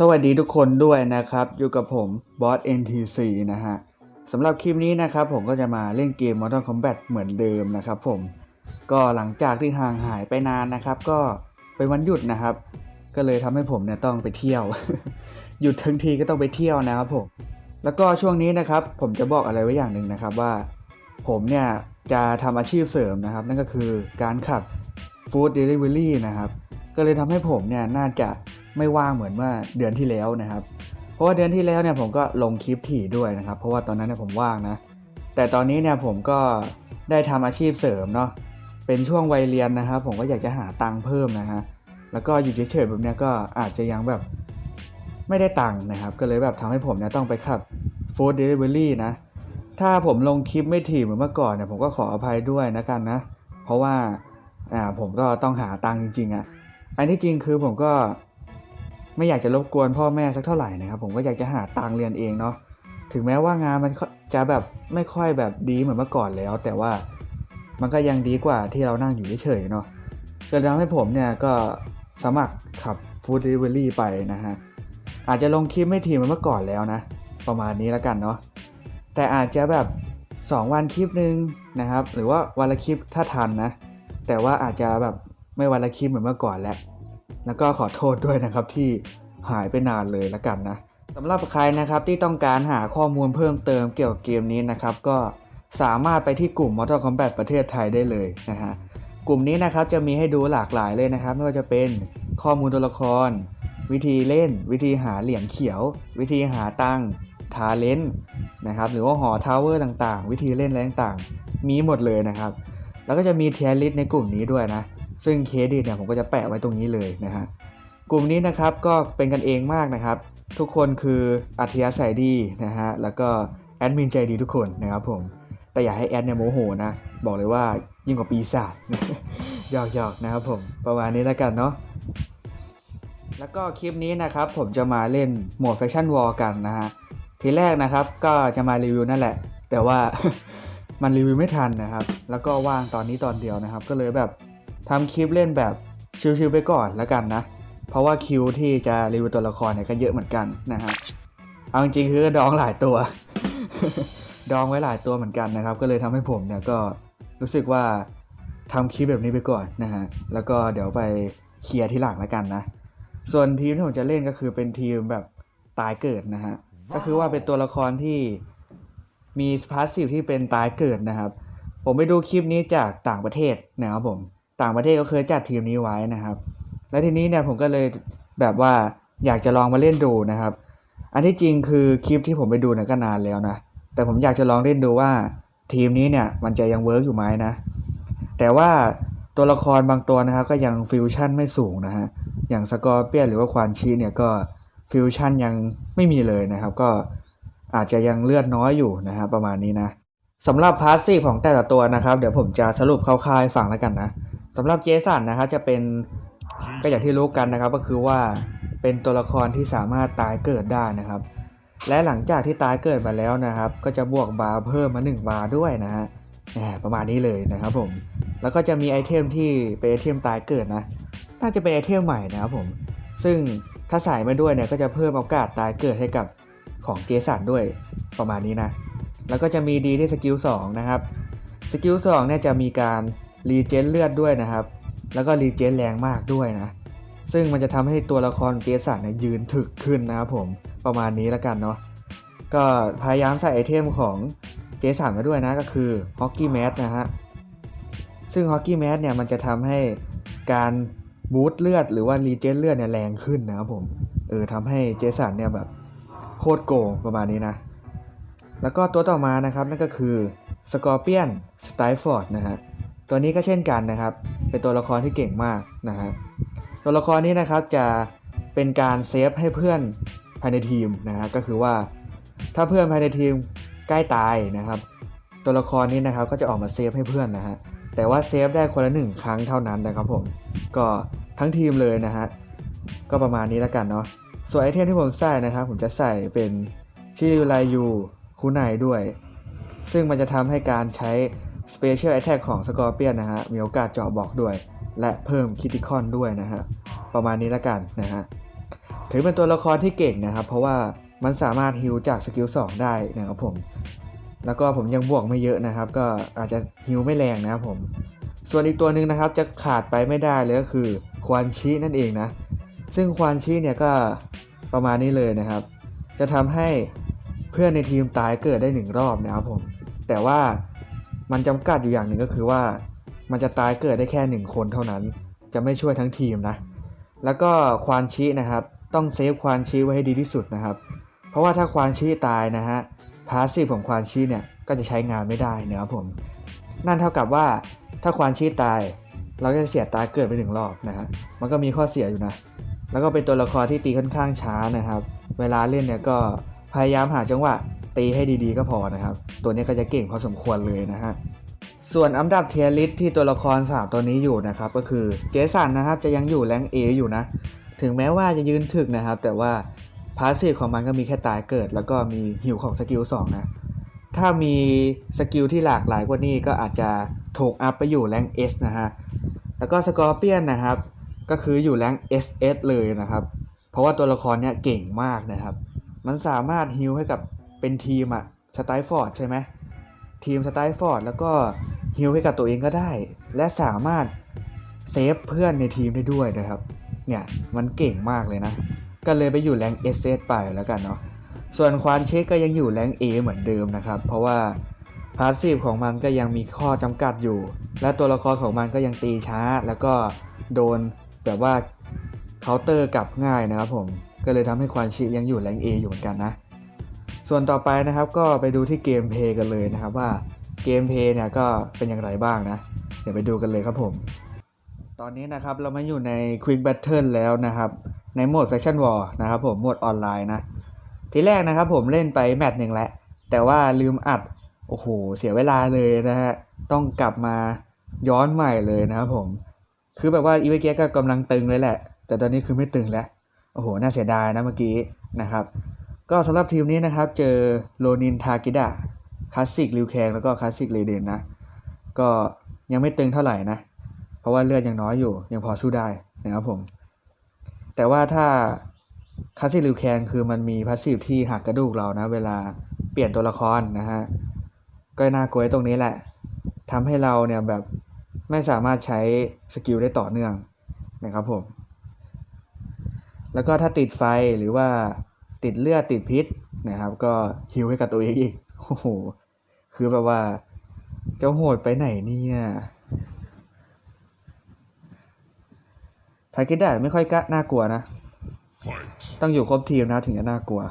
สวัสดีทุกคนด้วยนะครับ อยู่กับผมบอส NTC นะฮะสำหรับคลิปนี้นะครับผมก็จะมาเล่นเกม Mortal Kombat เหมือนเดิมนะครับผมก็หลังจากที่ห่างหายไปนานนะครับ ก็เป็นวันหยุดนะครับ ก็เลยทำให้ผมเนี่ยต้องไปเที่ยว หยุดทั้งทีก็ต้องไปเที่ยวนะครับผมแล้วก็ช่วงนี้นะครับ ผมจะบอกอะไรไว้อย่างหนึ่งนะครับว่า ผมเนี่ยจะทำอาชีพเสริมนะครับ นั่นก็คือการขับ Food Delivery นะครับ ก็เลยทำให้ผมเนี่ยน่าจะ ไม่ว่างเหมือนเมื่อเดือนที่แล้วนะครับ เพราะว่าเดือนที่แล้วเนี่ยผมก็ลงคลิปถี่ด้วยนะครับ เพราะว่าตอนนั้นเนี่ยผมว่างนะ แต่ตอนนี้เนี่ยผมก็ได้ทำอาชีพเสริมเนาะ เป็นช่วงวัยเรียนนะครับ ผมก็อยากจะหาตังค์เพิ่มนะฮะ แล้วก็อยู่เฉยๆแบบเนี้ยก็อาจจะยังแบบไม่ได้ตังค์นะครับ ก็เลยแบบทำให้ผมเนี่ยต้องไปขับ Food Delivery นะ ถ้าผมลงคลิปไม่ถี่เหมือนเมื่อก่อนเนี่ยผมก็ขออภัยด้วยนะกันนะ เพราะว่าอ่าผมก็ต้องหาตังค์จริงๆอะ่ะอันที่จริงคือผมก็ ไม่อยากจะรบกวนพ่อแม่สักเท่าไหร่นะครับ ผมก็อยากจะหาตังค์เรียนเองเนาะถึงแม้ว่างานมันจะแบบไม่ค่อยแบบดีเหมือนเมื่อก่อนแล้ว แต่ว่ามันก็ยังดีกว่าที่เรานั่งอยู่เฉยๆเนาะจนทำให้ผมเนี่ยก็สมัครขับฟู้ดเดลิเวอรี่ไปนะฮะอาจจะลงคลิปไม่ถี่เหมือนเมื่อก่อนแล้วนะ ประมาณนี้แล้วกันเนาะแต่อาจจะแบบ 2 วันคลิปหนึ่งนะครับ หรือว่าวันละคลิปถ้าทันนะ แต่ว่าอาจจะแบบไม่วันละคลิปเหมือนเมื่อก่อนแล้ว แล้วก็ขอโทษด้วยนะครับที่หายไปนานเลยแล้วกันนะสำหรับใครนะครับที่ต้องการหาข้อมูลเพิ่มเติมเกี่ยวกับเกมนี้นะครับ ก็สามารถไปที่กลุ่ม Mortal Kombat ประเทศไทยได้เลยนะฮะกลุ่มนี้นะครับจะมีให้ดูหลากหลายเลยนะครับ ไม่ว่าจะเป็นข้อมูลตัวละคร วิธีเล่น วิธีหาเหรียญเขียว วิธีหาตังทาเลนนะครับหรือว่าหอทาวเวอร์ต่างๆ วิธีเล่นอะไรต่างๆ มีหมดเลยนะครับ แล้วก็จะมีเทียร์ลิสในกลุ่มนี้ด้วยนะ ซึ่งเครดิตเนี่ยผมก็จะแปะไว้ตรงนี้เลยนะฮะกลุ่มนี้นะครับก็เป็นกันเองมากนะครับ ทุกคนคืออัธยาศัยดีนะฮะแล้วก็แอดมินใจดีทุกคนนะครับผมแต่อย่าให้แอดเนี่ยโมโหนะบอกเลยว่ายิ่งกว่าปีศาจหยอกๆนะครับผมประมาณนี้แล้วกันเนาะแล้วก็คลิปนี้นะครับผมจะมาเล่นโหมดแฟชั่นวอลกันนะฮะทีแรกนะครับก็จะมารีวิวนั่นแหละ แต่ว่ามันรีวิวไม่ทันนะครับ แล้วก็ว่างตอนนี้ตอนเดียวนะครับ ก็เลยแบบ ทำคลิปเล่นแบบชิวๆไปก่อนแล้วกันนะ เพราะว่าคิวที่จะรีวิวตัวละครเนี่ยก็เยอะเหมือนกันนะฮะ เอาจริงๆคือดองหลายตัว ดองไว้หลายตัวเหมือนกันนะครับ ก็เลยทำให้ผมเนี่ยก็รู้สึกว่าทำคลิปแบบนี้ไปก่อนนะฮะ แล้วก็เดี๋ยวไปเคลียร์ที่หลังแล้วกันนะ ส่วนทีมที่ผมจะเล่นก็คือเป็นทีมแบบตายเกิดนะฮะ ก็คือว่าเป็นตัวละครที่มีพาสซีฟที่เป็นตายเกิดนะครับ ผมไปดูคลิปนี้จากต่างประเทศนะครับผม ต่างประเทศก็เคยจัดทีมนี้ไว้นะครับ และทีนี้เนี่ยผมก็เลยแบบว่าอยากจะลองมาเล่นดูนะครับ อันที่จริงคือคลิปที่ผมไปดูเนี่ยก็นานแล้วนะ แต่ผมอยากจะลองเล่นดูว่าทีมนี้เนี่ยมันจะยังเวิร์กอยู่ไหมนะ แต่ว่าตัวละครบางตัวนะครับก็ยังฟิวชั่นไม่สูงนะฮะ อย่างสกอร์เปียนหรือว่าควานชีเนี่ยก็ฟิวชั่นยังไม่มีเลยนะครับ ก็อาจจะยังเลือดน้อยอยู่นะฮะประมาณนี้นะสำหรับพาสซีของแต่ละตัวนะครับ เดี๋ยวผมจะสรุปคร่าวๆให้ฟังแล้วกันนะ สำหรับเจสันนะครับจะเป็นก็อย่างที่รู้กันนะครับ ก็คือว่าเป็นตัวละครที่สามารถตายเกิดได้นะครับ และหลังจากที่ตายเกิดมาแล้วนะครับ ก็จะบวกบาร์เพิ่มมา 1 บาร์ด้วยนะฮะประมาณนี้เลยนะครับผม แล้วก็จะมีไอเทมที่เป็นไอเทมตายเกิดนะ น่าจะเป็นไอเทมใหม่นะครับผม ซึ่งถ้าใส่มาด้วยเนี่ยก็จะเพิ่มโอกาสตายเกิดให้กับของเจสันด้วยประมาณนี้นะ แล้วก็จะมีดีที่สกิล2นะครับ สกิล2เนี่ยจะมีการ รีเจนเลือดด้วยนะครับ แล้วก็รีเจนแรงมากด้วยนะ ซึ่งมันจะทำให้ตัวละครเจสันเนี่ยยืนถึกขึ้นนะครับผมประมาณนี้แล้วกันเนาะก็พยายามใส่ไอเทมของเจสันมาด้วยนะก็คือฮอกกี้แมสนะฮะซึ่งฮอกกี้แมสเนี่ยมันจะทำให้การบูสต์เลือดหรือว่ารีเจนเลือดเนี่ยแรงขึ้นนะครับผมเออทำให้เจสันเนี่ยแบบโคตรโกงประมาณนี้นะ แล้วก็ตัวต่อมานะครับนั่นก็คือสกอร์เปียนสไตฟอร์ดนะฮะ ตัวนี้ก็เช่นกันนะครับ เป็นตัวละครที่เก่งมากนะฮะตัวละครนี้นะครับจะเป็นการเซฟให้เพื่อนภายในทีมนะฮะก็คือว่าถ้าเพื่อนภายในทีมใกล้ตายนะครับ ตัวละครนี้นะครับก็จะออกมาเซฟให้เพื่อนนะฮะแต่ว่าเซฟได้คนละหนึ่งครั้งเท่านั้นนะครับผมก็ทั้งทีมเลยนะฮะก็ประมาณนี้แล้วกันเนาะส่วนไอเทมที่ผมใส่นะครับ ผมจะใส่เป็นชิริวไลยูคูไนด้วย ซึ่งมันจะทำให้การใช้ Special Attack ของสกอร์เปียนนะฮะ มีโอกาสเจาะบอกด้วย และเพิ่มคิติคอนด้วยนะฮะ ประมาณนี้ล้วกันนะฮะ ถือเป็นตัวละครที่เก่งนะครับ เพราะว่ามันสามารถฮิลจากสกิล2ได้นะครับผม แล้วก็ผมยังบวกไม่เยอะนะครับ ก็อาจจะฮิลไม่แรงนะครับผม ส่วนอีกตัวหนึ่งนะครับจะขาดไปไม่ได้เลยก็คือควานชินั่นเองนะ ซึ่งควานชิเนี่ยก็ประมาณนี้เลยนะครับ จะทำให้เพื่อนในทีมตายเกิดได้หนึ่งรอบนะครับผม แต่ว่า มันจำกัดอยู่อย่างหนึ่งก็คือว่า มันจะตายเกิดได้แค่หนึ่งคนเท่านั้น จะไม่ช่วยทั้งทีมนะ แล้วก็ควานชินะครับ ต้องเซฟควานชิไว้ให้ดีที่สุดนะครับ เพราะว่าถ้าควานชิตายนะฮะพาสซีฟของควานชิเนี่ยก็จะใช้งานไม่ได้นะครับผม นั่นเท่ากับว่าถ้าควานชีตาย เราก็จะเสียตายเกิดไปหนึ่งรอบนะฮะ มันก็มีข้อเสียอยู่นะ แล้วก็เป็นตัวละครที่ตีค่อนข้างช้านะครับ เวลาเล่นเนี่ยก็พยายามหาจังหวะ ตีให้ดีๆก็พอนะครับ ตัวนี้ก็จะเก่งพอสมควรเลยนะฮะส่วนอันดับเทียริสที่ตัวละคร3ตัวนี้อยู่นะครับก็คือเจสันนะครับจะยังอยู่แรงเออยู่นะ ถึงแม้ว่าจะยืนถึกนะครับ แต่ว่าพาสซีฟของมันก็มีแค่ตายเกิด แล้วก็มีหิวของสกิล2นะถ้ามีสกิลที่หลากหลายกว่านี้ก็อาจจะถูกอัพไปอยู่แรง S นะฮะแล้วก็สกอร์เปียนนะครับ ก็คืออยู่แรง SS เลยนะครับ เพราะว่าตัวละครเนี้ยเก่งมากนะครับ มันสามารถฮิลให้กับ เป็นทีมอะสไตล์ฟอร์ดใช่ไหมทีมสไตล์ฟอร์ดแล้วก็ฮิลให้กับตัวเองก็ได้ และสามารถเซฟเพื่อนในทีมได้ด้วยนะครับ เนี่ยมันเก่งมากเลยนะ ก็เลยไปอยู่แรง SS ไปแล้วกันเนาะส่วนควานเช็คก็ยังอยู่แรง A เหมือนเดิมนะครับ เพราะว่าพาสซีฟของมันก็ยังมีข้อจำกัดอยู่ และตัวละครของมันก็ยังตีช้า แล้วก็โดนแบบว่าเคาน์เตอร์กลับง่ายนะครับผมก็เลยทำให้ควานชิยังอยู่แรง A อยู่เหมือนกันนะ ส่วนต่อไปนะครับก็ไปดูที่เกมเพย์กันเลยนะครับว่าเกมเพย์เนี่ยก็เป็นอย่างไรบ้างนะ เดี๋ยวไปดูกันเลยครับผม ตอนนี้นะครับเรามาอยู่ใน Quick Battle แล้วนะครับ ในโหมด Fashion War นะครับผมโหมดออนไลน์นะ ทีแรกนะครับผมเล่นไปแมตช์หนึ่งแล้วแต่ว่าลืมอัด โอ้โห เสียเวลาเลยนะฮะ ต้องกลับมาย้อนใหม่เลยนะครับผม คือแบบว่าอีเวเกียก็กำลังตึงเลยแหละ แต่ตอนนี้คือไม่ตึงแล้ว โอ้โห น่าเสียดายนะเมื่อกี้นะครับ ก็สำหรับทีมนี้นะครับ เจอโรนินทากิดะคลาสสิกลิวแคงแล้วก็คลาสสิกเลเดนนะ ก็ยังไม่ตึงเท่าไหร่นะ เพราะว่าเลือดยังน้อยอยู่ ยังพอสู้ได้นะครับผม แต่ว่าถ้าคลาสสิกลิวแคนคือมันมีพาสซีฟที่หักกระดูกเรานะ เวลาเปลี่ยนตัวละครนะฮะ ก็น่ากลัวตรงนี้แหละทำให้เราเนี่ยแบบไม่สามารถใช้สกิลได้ต่อเนื่องนะครับผม แล้วก็ถ้าติดไฟหรือว่า ติดเลือดติดพิษนะครับ ก็ฮิวให้กับตัวเองอีกโอ้โหคือแบบว่าเจ้าโหดไปไหนเนี่ยทากิดะไม่ค่อยกล้าน่ากลัวนะ ต้องอยู่ครบทีมนะถึงจะน่ากลัว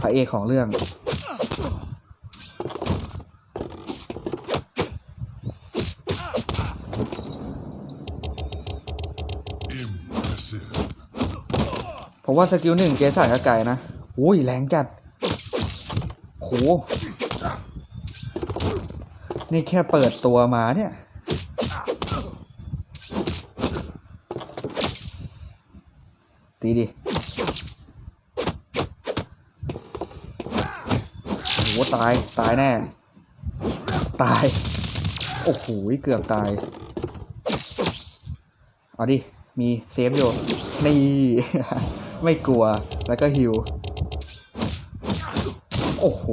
พระเอกของเรื่อง ผมว่าสกิลหนึ่งเกสันกับไก่นะอุ้ยแรงจัดโหนี่แค่เปิดตัวมาเนี่ยตีดิโอ้โหตาย ตายแน่ ตาย โอ้โห เกือบตาย เอาดิ มีเซฟอยู่ นี่ ไม่กลัวแล้วก็ฮิว โอ้โห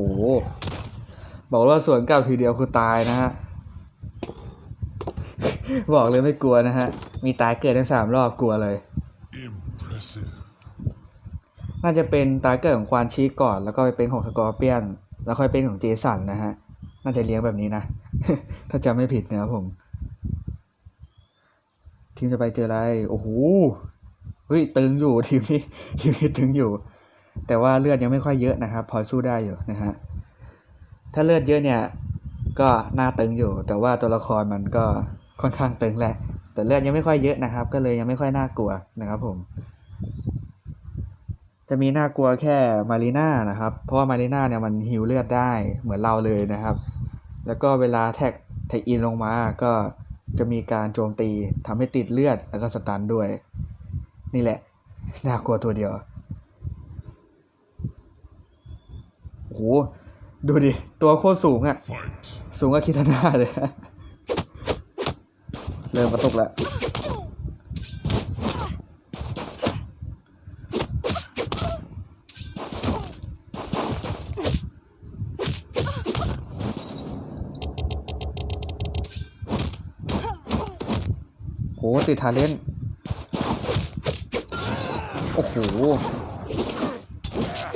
บอกว่าสวนเก่าทีเดียวคือตายนะฮะ บอกเลยไม่กลัวนะฮะ มีตายเกิดทั้งสามรอบกลัวเลย Impressive. น่าจะเป็นตายเกิดของควานชีก่อน แล้วก็ไปเป็นของสกอร์เปียน แล้วค่อยเป็นของเจสันนะฮะ น่าจะเลี้ยงแบบนี้นะ ถ้าจำไม่ผิดนะครับผมทีมจะไปเจออะไร โอ้โห เฮ้ยตึงอยู่ทีมนี้ทีมนี้ตึงอยู่ แต่ว่าเลือดยังไม่ค่อยเยอะนะครับ พอสู้ได้อยู่นะฮะถ้าเลือดเยอะเนี่ยก็หน่าตึงอยู่ แต่ว่าตัวละครมันก็ค่อนข้างตึงแหละ แต่เลือดยังไม่ค่อยเยอะนะครับ ก็เลยยังไม่ค่อยน่ากลัวนะครับผม จะมีน่ากลัวแค่มารีน่านะครับ เพราะว่ามารีน่าเนี่ยมันฮิวเลือดได้เหมือนเราเลยนะครับ แล้วก็เวลาแท็กแท็กอินลงมาก็จะมีการโจมตีทำให้ติดเลือดแล้วก็สตันด้วย นี่แหละ น่ากลัวตัวเดียวโอ้โหดูดิ ตัวโคตรสูงอะ Fight. สูงกว่าคิทาน่าเลย เริ่มกระตุกแล้วโหติดทาเลนต์ โอ้โห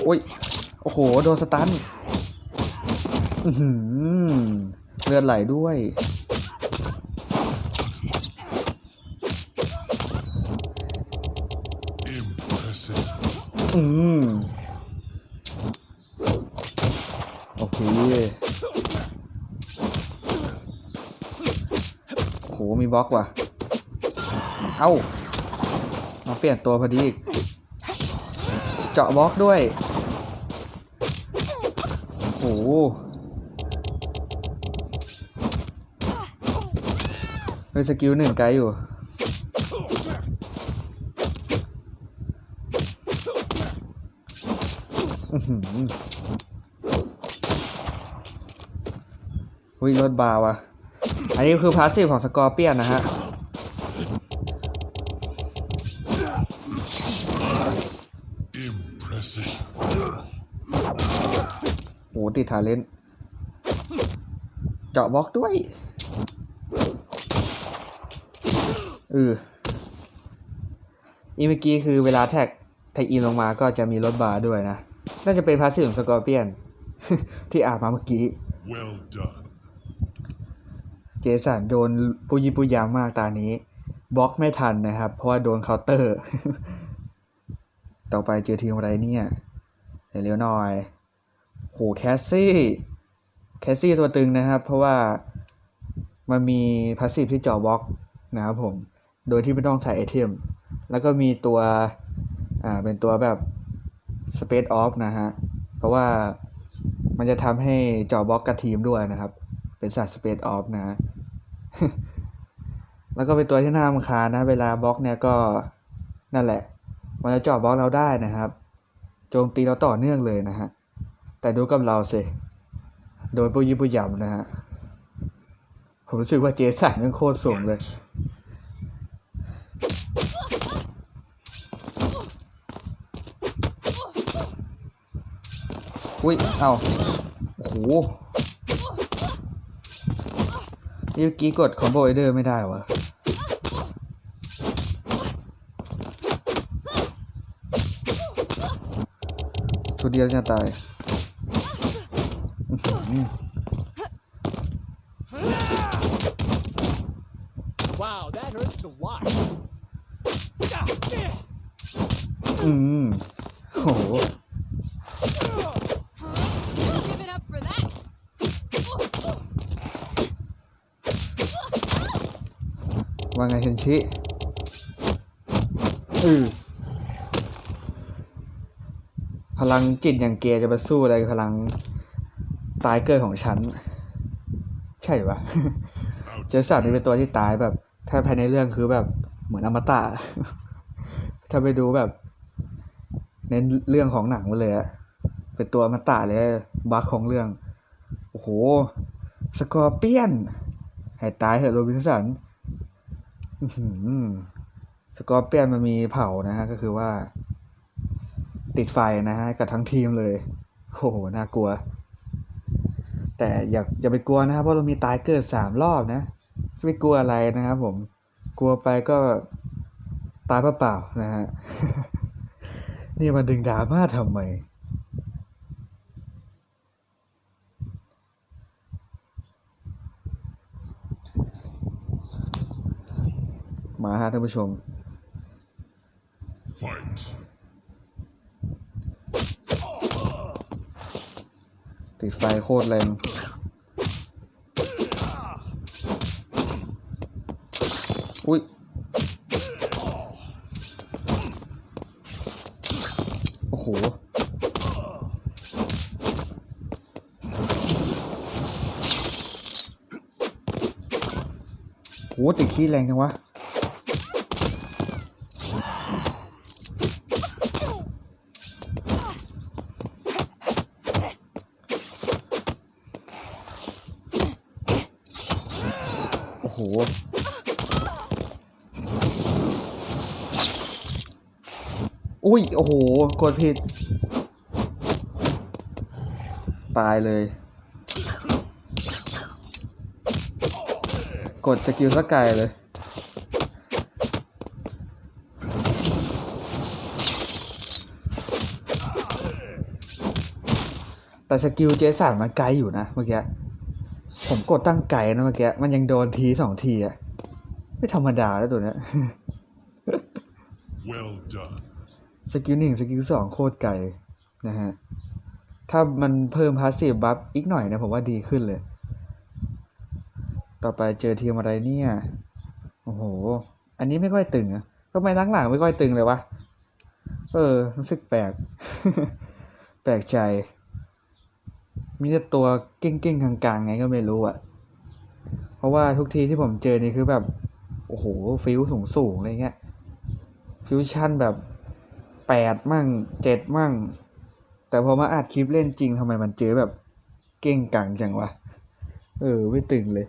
โอ้ย โอ้โห โดนสตันอือเลือดไหลด้วย อืม โอเค โห มีบล็อกว่ะ เอ้ามา เปลี่ยนตัวพอดีเจาะบล็อกด้วยโหเฮ้ยสกิลหนึ่งไกลอยู่อุ้ยรถบาร์ว่ะ อันนี้คือพาสซีฟของสกอร์เปียนนะฮะ ติดทาเลนต์เจาะบล็อกด้วยเอออีเมื่อกี้คือเวลาแท็กแท็กอินลงมาก็จะมีรถบาร์ด้วยนะ น่าจะเป็นพาสซีฟของสกอร์เปียน ที่อ่านมาเมื่อกี้ Well done. เจสันโดนปุยปุยยามากตานี้บล็อกไม่ทันนะครับ เพราะว่าโดนเคาน์เตอร์ ต่อไปเจอทีมอะไรเนี่ย เร็วๆหน่อย โหแคสซี่แคสซี่ตัวตึงนะครับ เพราะว่ามันมีพาสซีฟที่เจาะบล็อกนะครับผม โดยที่ไม่ต้องใส่ไอเทม แล้วก็มีตัว อ่า เป็นตัวแบบ Space Off นะฮะ เพราะว่ามันจะทำให้เจาะบล็อกกับทีมด้วยนะครับ เป็นสัตว์ Space Off นะ แล้วก็เป็นตัวที่น่ารำคาญนะ เวลาบล็อกเนี่ยก็นั่นแหละ มันจะเจาะบล็อกเราได้นะครับ โจมตีเราต่อเนื่องเลยนะฮะ แต่ดูกับเราสิ โดนปุยยิปุยยำนะฮะ ผมรู้สึกว่าเจสันมันโคตรสูงเลย อุ้ย เอาโอ้โหนี่เมื่อกี้กดคอมโบไอเดอร์ไม่ได้วะชุดเดียวจะตาย Wow, that hurts to watch. อืมโห Give it up for that. ว่าไงเฮนชิเออพลังจิตอย่างเกียจะมาสู้อะไรกับพลัง ตายเกิดของฉัน ใช่ปะเจสันนี่เป็นตัวที่ตายแบบ ถ้าภายในเรื่องคือแบบเหมือนอมตะ ถ้าไปดูแบบ ในเรื่องของหนังมาเลยอะเป็นตัวอมตะเลยบัคของเรื่อง โอ้โห สกอร์เปียนให้ตายเถอะโรบินสันอื้อหือสกอร์เปียนมันมีเผานะฮะ ก็คือว่า ติดไฟนะฮะ กับทั้งทีมเลย โอ้โห น่ากลัว แต่อย่าอย่าไปกลัวนะครับเพราะเรามีตายเกิดสามรอบนะไม่กลัวอะไรนะครับ ผมกลัวไปก็ตายเปล่าๆนะฮะนี่มาดึงดราม่าทำไมมาฮะท่านผู้ชม Fight. ติดไฟโคตรแรง อุ้ยโอ้โหโหติดขี้แรงจังวะโอ้โห อุ้ย โอ้โห กดผิด ตายเลย กดสกิลสกายเลย แต่สกิลเจสันมันไกลอยู่นะเมื่อกี้ ผมกดตั้งไกลนะเมื่อกี้ มันยังโดนทีสองทีอะไม่ธรรมดาแล้วตัวเนี้ย Well done. สกิลหนึ่งสกิลสองโคตรไกลนะฮะ ถ้ามันเพิ่มพาสซีฟบัฟอีกหน่อยนะผมว่าดีขึ้นเลย ต่อไปเจอทีมอะไรเนี่ย โอ้โห อันนี้ไม่ค่อยตึงอะทำไมหลังๆไม่ค่อยตึงเลยวะ เออ รู้สึกแปลก แปลกใจ มีแต่ตัวเก้งๆกลางๆไงก็ไม่รู้อะเพราะว่าทุกทีที่ผมเจอนี่คือแบบ โอ้โห ฟิลสูงๆอะไรเงี้ยฟิวชั่นแบบ แปดมั่งเจ็ดมั่ง แต่พอมาอัดคลิปเล่นจริงทำไมมันเจอแบบเก้งกังจังวะ เออ ไม่ตึงเลย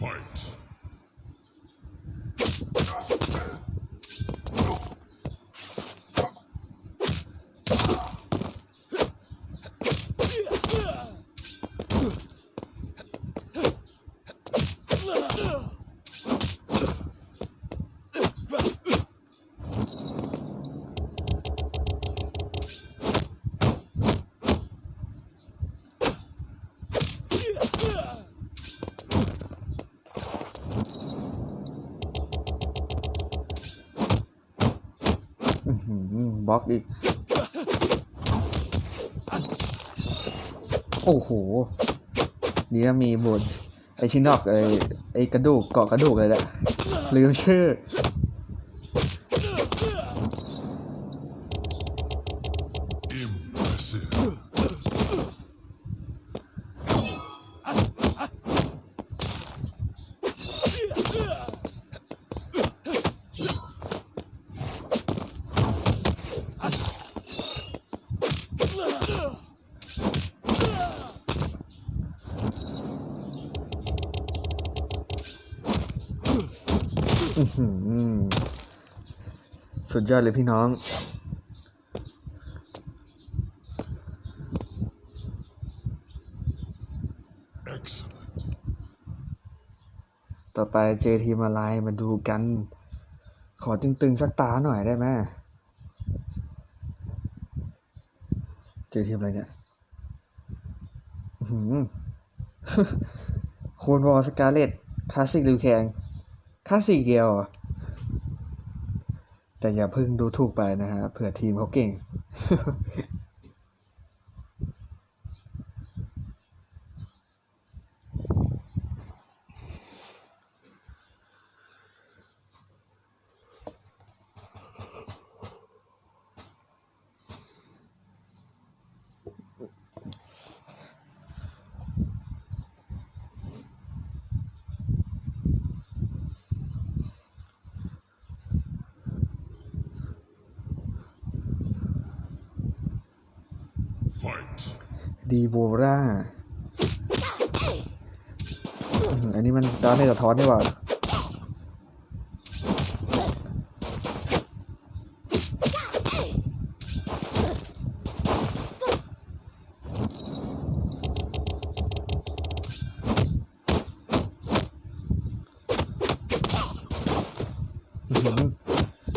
Fight. อื้อหือ บล็อกอีก โอ้โหนี่นะมีบนไอชิ้นอกไอไอกระดูกเกาะกระดูกเลยแหละลืมชื่อ Impressive. อื้อหือ สุดยอดเลยพี่น้อง ต่อไปเจอทีมอะไรมาดูกัน ขอตึงๆ สักตาหน่อยได้ไหมเจอทีมอะไรเนี่ยโคนวอลสกาเลตคลาสสิกลิวแคง คลาสสิกเกียวเหรอแต่อย่าเพิ่งดูถูกไปนะฮะเผื่อทีมเขาเก่ง ดีโบราอันนี้มันดาวในสะท้อนนี่หว่า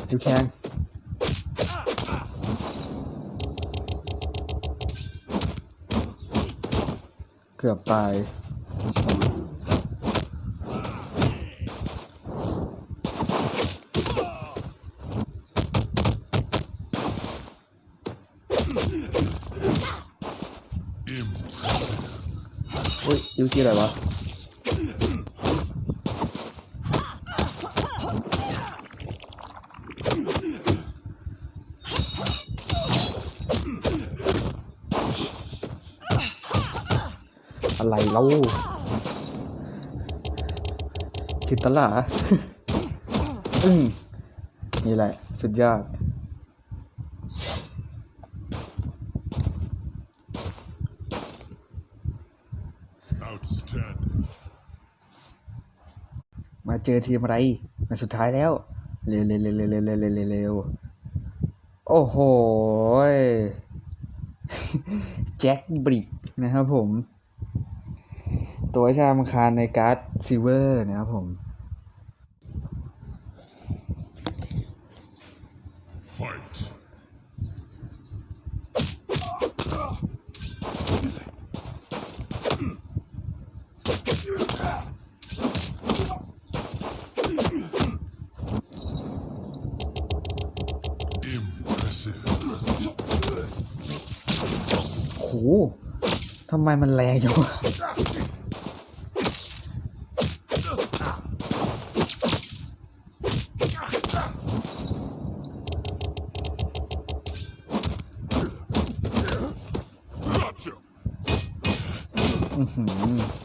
ดิวแคง กือบตาย อุ้ยยูจีอะไรวะ อะไรเล่าจินตลาอืมนี่แหละ สุดยอด มาเจอทีมอะไรมาสุดท้ายแล้ว เร็วเร็วเร็วเร็วเร็วเร็วเร็วโอ้โห แจ็คบริกนะครับผม ตัวชามคานในการ์ดซิเวอร์นะครับผม โหทำไมมันแรงจังวะ อื้อหือ